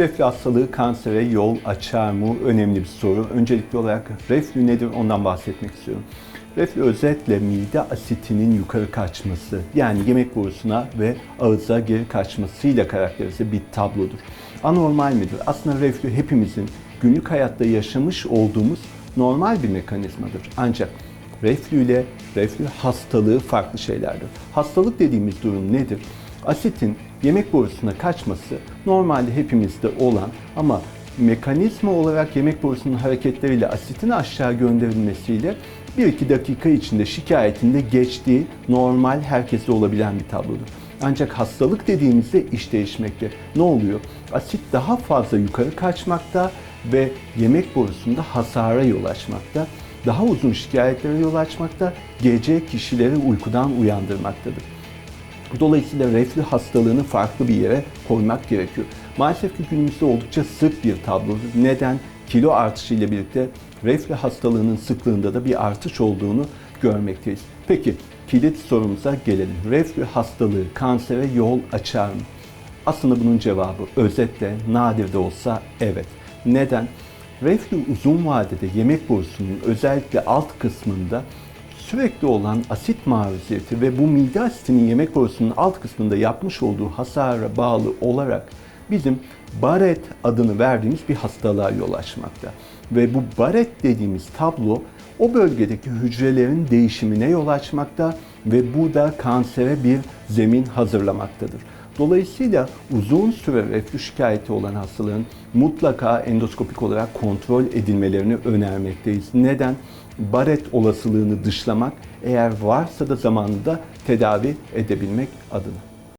Reflü hastalığı kansere yol açar mı? Önemli bir soru. Öncelikli olarak reflü nedir ondan bahsetmek istiyorum. Reflü özetle mide asitinin yukarı kaçması yani yemek borusuna ve ağıza geri kaçmasıyla karakterize bir tablodur. Anormal midir? Aslında reflü hepimizin günlük hayatta yaşamış olduğumuz normal bir mekanizmadır. Ancak reflü ile reflü hastalığı farklı şeylerdir. Hastalık dediğimiz durum nedir? Asitin yemek borusuna kaçması normalde hepimizde olan ama mekanizma olarak yemek borusunun hareketleriyle asitin aşağı gönderilmesiyle 1-2 dakika içinde şikayetinde geçtiği normal herkeste olabilen bir tablodur. Ancak hastalık dediğimizde iş değişmekte. Ne oluyor? Asit daha fazla yukarı kaçmakta ve yemek borusunda hasara yol açmakta. Daha uzun şikayetlere yol açmakta, gece kişileri uykudan uyandırmaktadır. Dolayısıyla reflü hastalığını farklı bir yere koymak gerekiyor. Maalesef ki günümüzde oldukça sık bir tablodur. Neden? Kilo artışı ile birlikte reflü hastalığının sıklığında da bir artış olduğunu görmekteyiz. Peki kilit sorumuza gelelim. Reflü hastalığı kansere yol açar mı? Aslında bunun cevabı özetle nadir de olsa evet. Neden? Reflü uzun vadede yemek borusunun özellikle alt kısmında sürekli olan asit maruziyeti ve bu mide asitinin yemek borusunun alt kısmında yapmış olduğu hasara bağlı olarak bizim Barrett adını verdiğimiz bir hastalığa yol açmakta. Ve bu Barrett dediğimiz tablo o bölgedeki hücrelerin değişimine yol açmakta ve bu da kansere bir zemin hazırlamaktadır. Dolayısıyla uzun süre reflü şikayeti olan hastaların mutlaka endoskopik olarak kontrol edilmelerini önermekteyiz. Neden? Barrett olasılığını dışlamak, eğer varsa da zamanında tedavi edebilmek adına.